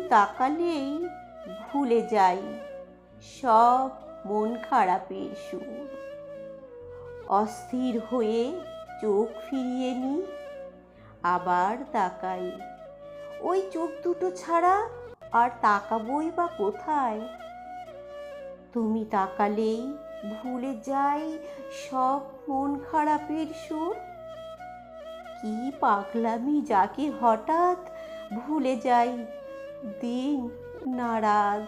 তাকালেই ভুলে যাই সব মন খারাপের সুর। অস্থির হয়ে চোখ ফিরিয়ে নি আবার তাকাই। ওই চোখ দুটো ছাড়া আর তাকাবই বা কোথায়? তুমি তাকালেই ভুলে যাই সব মন খারাপের সুর। কি পাগলামি যাকে হঠাৎ ভুলে যাই দিন না রাত।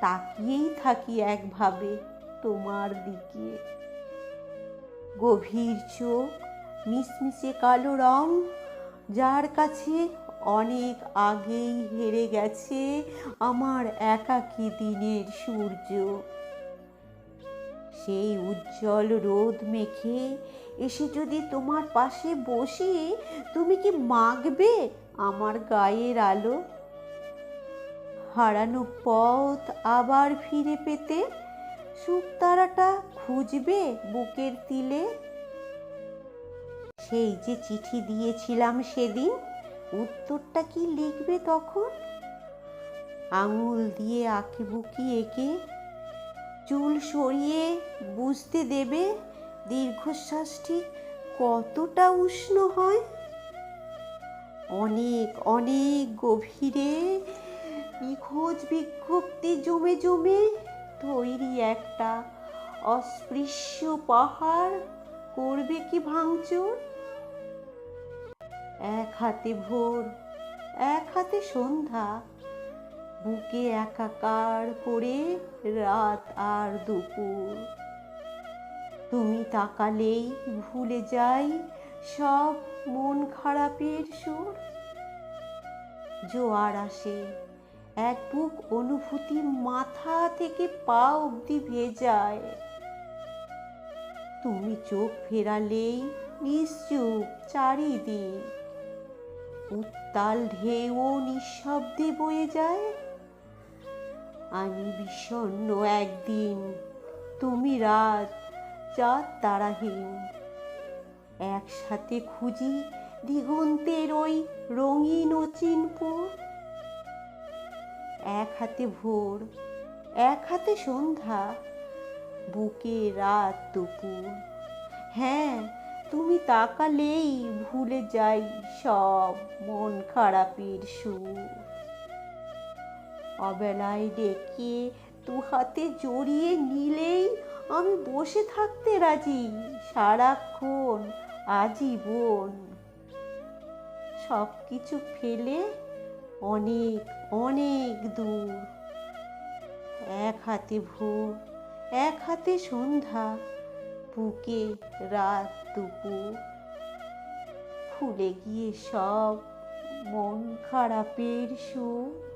তাকিয়েই থাকি একভাবে তোমার দিকে। গভীর চোখ মিশমিশে কালো রং, যার কাছে অনেক আগেই হেরে গেছে আমার একাকী দিনের সূর্য। সেই উজ্জ্বল রোদ মেখে এসে যদি তোমার পাশে বসি, তুমি কি মাখবে আমার গায়ের আলো হারানো পথ আবার ফিরে পেতে শুকতারাটা খুঁজবে বুকের তিলে। সেই যে চিঠি দিয়েছিলাম সেদিন, উত্তরটা কি লিখবে তখন? আঙুল দিয়ে আঁকি বুকি এঁকে, চুল সরিয়ে বুঝতে দেবে দীর্ঘশ্বাসটি কতটা উষ্ণ হয়? অনেক অনেক গভীরে নিখোঁজ বিজ্ঞপ্তি জমে জমে তৈরি একটা অস্পৃশ্য পাহাড় করবে কি ভাঙচুর? এক হাতে ভোর, এক হাতে সন্ধ্যা, বুকে একাকার করে রাত আর দুপুর। তুমি তাকালেই ভুলে যাই সব মন খারাপের সুর? জোয়ার আসে, এক বুক অনুভূতি মাথা থেকে পা অবধি ভেজায়। তুমি চোখ ফেরালেই নিশ্চুপ চারিদিক। উত্তাল ঢেউ নিঃশব্দে বয়ে যায়। আমি বিষণ্ণ একদিন, তুমি রাত, চাঁদ তারাহীন। একসাথে খুঁজি দিগন্তের ওই রঙিন অচিনপুর এক হাতে ভোর, এক হাতে সন্ধ্যা, বুকে রাত দুপুর। হ্যাঁ তুমি তাকালেই ভুলে যাই সব মন খারাপের সুর। অবেলায় ডেকে দু হাতে জড়িয়ে নিলেই আমি বসে থাকতে রাজি সারাক্ষণ আজীবন। সব কিছু ফেলে অনেক অনেক দূর। এক হাতে ভোর, এক হাতে সন্ধ্যা, বুকে রাত দুপুর। ভুলে গিয়ে সব মন খারাপের সুর।